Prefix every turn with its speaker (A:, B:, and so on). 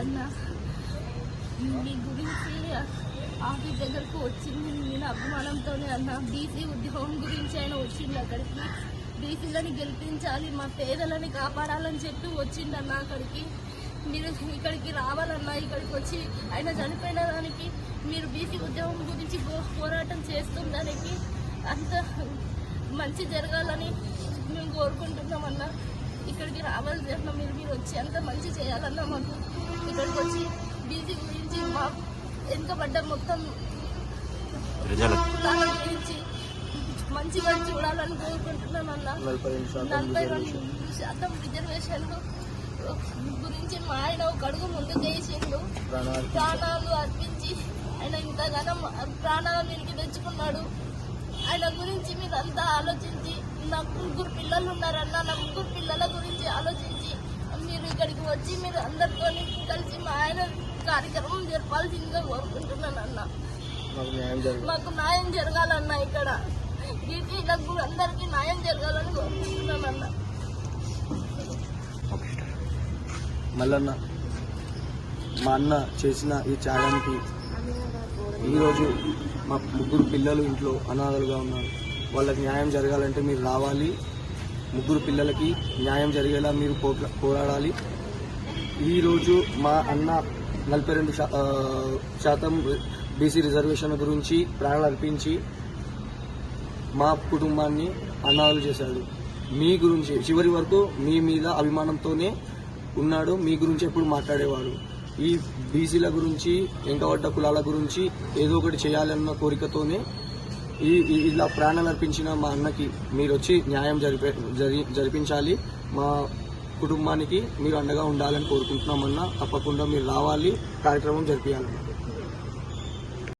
A: కాదన్నా మీ గురించి ఆఫీస్ దగ్గరకు వచ్చింది నేను అభిమానంతోనే అన్న బీసీ ఉద్యోగం గురించి ఆయన వచ్చింది అక్కడికి. బీసీలని గెలిపించాలి మా పేదలని కాపాడాలని చెప్పి వచ్చిండన్న అక్కడికి. మీరు ఇక్కడికి రావాలన్నా ఇక్కడికి వచ్చి ఆయన చనిపోయిన దానికి మీరు బీసీ ఉద్యోగం గురించి పో- పోరాటం చేస్తున్న దానికి అంత మంచి జరగాలని మేము కోరుకుంటున్నామన్నా. ఇక్కడికి రావాల్సి అన్న మీరు మీరు వచ్చి అంత మంచి చేయాలన్నా మాకు ఇక్కడికి వచ్చి బీసీ గురించి మా వెనుకబడ్డ మొత్తం గురించి మంచిగా చూడాలని కోరుకుంటున్నాను అన్న.
B: నలభై శాతం
A: రెండు
B: రిజర్వేషన్.
A: శాతం రిజర్వేషన్లు. గురించి మా ఆయన ఒక అడుగు ముందు చేసిండు.
B: ప్రాణాలు
A: అర్పించి ఆయన ఇంతగానో ప్రాణాలు మీరికి తెచ్చుకున్నాడు. ఆయన గురించి మీరు అంతా ఆలోచించి నాకు ముగ్గురు పిల్లలు ఉన్నారన్న నా ముగ్గురు పిల్లల గురించి ఆలోచించి ఇక్కడికి వచ్చి మీరు అందరితో కలిసి మా ఆయన కార్యక్రమం జరపాల్సిందిగా కోరుకుంటున్నాను అన్న.
B: మాకు న్యాయం
A: జరగాలన్న ఇక్కడ. బీసీలకు అందరికీ న్యాయం జరగాలని కోరుకుంటున్నాను అన్న.
B: మల్లన్న మా అన్న చేసిన ఈ త్యాగానికి ఈరోజు మా ముగ్గురు పిల్లలు ఇంట్లో అనాథలుగా ఉన్నారు. వాళ్ళకి న్యాయం జరగాలంటే మీరు రావాలి. ముగ్గురు పిల్లలకి న్యాయం జరిగేలా మీరు పోరాడాలి. ఈరోజు మా అన్న నలభై రెండు శాతం బీసీ రిజర్వేషన్ గురించి ప్రాణాలు అర్పించి మా కుటుంబాన్ని అన్నాలు చేశాడు. మీ గురించి చివరి వరకు మీ మీద అభిమానంతోనే ఉన్నాడు మీ గురించి ఎప్పుడు మాట్లాడేవాడు. ఈ బీసీల గురించి వెంకబడ్డ కులాల గురించి ఏదో ఒకటి చేయాలన్న కోరికతోనే ఈ ఇలా ప్రాణాలు అర్పించిన మా అన్నకి మీరు వచ్చి న్యాయం జరిపే జరి జరిపించాలి. మా కుటుంబానికి మీరు అండగా ఉండాలని కోరుకుంటున్నామన్నా తప్పకుండా మీరు రావాలి. కార్యక్రమం జరిపించాలన్నమాట